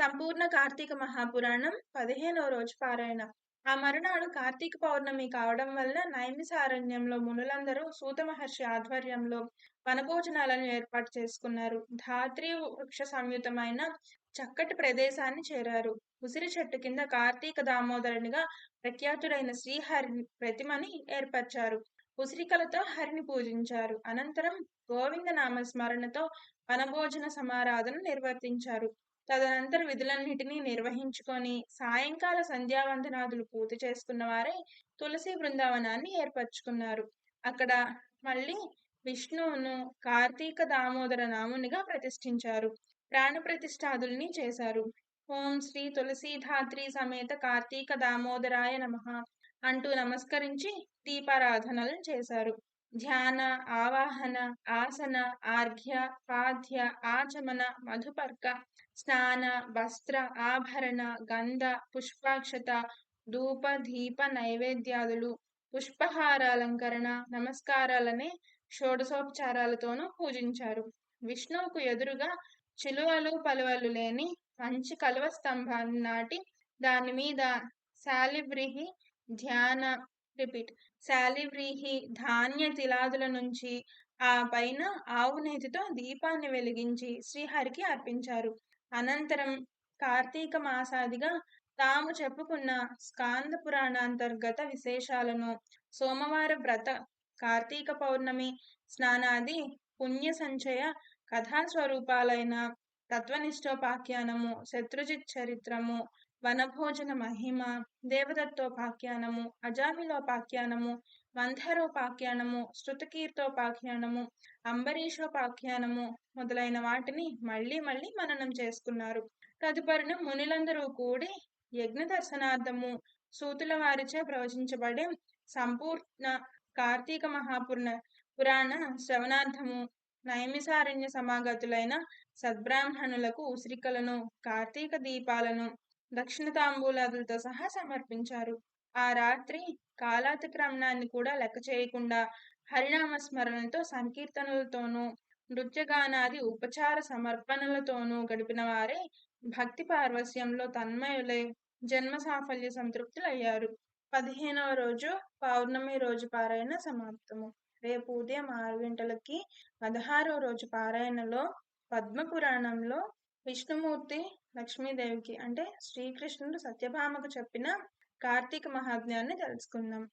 సంపూర్ణ కార్తీక మహాపురాణం పదిహేనవ రోజు పారాయణ. ఆ మరునాడు కార్తీక పౌర్ణమి కావడం వల్ల నైమిసారణ్యంలో మునులందరూ సూత మహర్షి ఆధ్వర్యంలో వనభోజనాలను ఏర్పాటు చేసుకున్నారు. ధాత్రి వృక్ష సంయుతమైన చక్కటి ప్రదేశాన్ని చేరారు. ఉసిరి చెట్టు కింద కార్తీక దామోదరునిగా ప్రఖ్యాతుడైన శ్రీహరి ప్రతిమని ఏర్పరిచారు. ఉసిరికలతో హరిని పూజించారు. అనంతరం గోవింద నామ స్మరణతో వనభోజన సమారాధన నిర్వర్తించారు. తదనంతర విధులన్నిటినీ నిర్వహించుకొని సాయంకాల సంధ్యావందనాదులు పూర్తి చేసుకున్న వారే తులసి బృందావనాన్ని ఏర్పరచుకున్నారు. అక్కడ మళ్ళీ విష్ణువును కార్తీక దామోదర నామునిగా ప్రతిష్ఠించారు. ప్రాణ ప్రతిష్ఠాదుల్ని చేశారు. ఓం శ్రీ తులసీధాత్రి సమేత కార్తీక దామోదరాయ నమః అంటూ నమస్కరించి దీపారాధనలు చేశారు. ధ్యాన ఆవాహన ఆసన ఆర్ఘ్య పాధ్య ఆచమన మధుపర్క స్నాన వస్త్ర ఆభరణ గంధ పుష్పాక్షత ధూప దీప నైవేద్యాదులు పుష్పహారాలంకరణ నమస్కారాలనే షోడశోపచారాలతోనూ పూజించారు. విష్ణువుకు ఎదురుగా చిలువలు పలువలు లేని మంచి కలువ స్తంభాన్ని నాటి దాని మీద శాలిబ్రిహి ధ్యాన రిపీట్. శాలివ్రీహి ధాన్య తిలాదుల నుంచి ఆ పైన ఆవు నేతితో దీపాన్ని వెలిగించి శ్రీహరికి అర్పించారు. అనంతరం కార్తీక మాసాదిగా తాము చెప్పుకున్న స్కాంద పురాణాంతర్గత విశేషాలను సోమవార వ్రత కార్తీక పౌర్ణమి స్నానాది పుణ్య సంచయ కథా స్వరూపాలైన తత్వనిష్టోపాఖ్యానము శత్రుజిత్ చరిత్రము వనభోజన మహిమ దేవదత్తోపాఖ్యానము అజామిలోపాఖ్యానము వంధరోపాఖ్యానము శృతకీర్తోపాఖ్యానము అంబరీషోపాఖ్యానము మొదలైన వాటిని మళ్ళీ మళ్ళీ మననం చేసుకున్నారు. తదుపరిన మునులందరూ కూడి యజ్ఞ దర్శనార్థము సూతుల వారిచే ప్రవచించబడే సంపూర్ణ కార్తీక మహాపుర్ణ పురాణ శ్రవణార్థము నైమిసారణ్య సమాగతులైన సద్బ్రాహ్మణులకు ఉసిరికలను కార్తీక దీపాలను దక్షిణ తాంబూలాదులతో సహా సమర్పించారు. ఆ రాత్రి కాలాతిక్రమణాన్ని కూడా లెక్క చేయకుండా హరినామ స్మరణతో సంకీర్తనలతోనూ నృత్యగానాది ఉపచార సమర్పణలతోనూ గడిపిన వారే భక్తి పార్వస్యంలో తన్మయులై జన్మ సాఫల్య సంతృప్తులయ్యారు. పదిహేనవ రోజు పౌర్ణమి రోజు పారాయణ సమాప్తము. రేపు ఉదయం ఆరు గంటలకి పదహారవ రోజు పారాయణలో పద్మ పురాణంలో విష్ణుమూర్తి లక్ష్మీదేవికి. అంటే శ్రీకృష్ణుడు సత్యభామకు చెప్పిన కార్తీక మహాత్మ్యాన్ని తెలుసుకుందాం.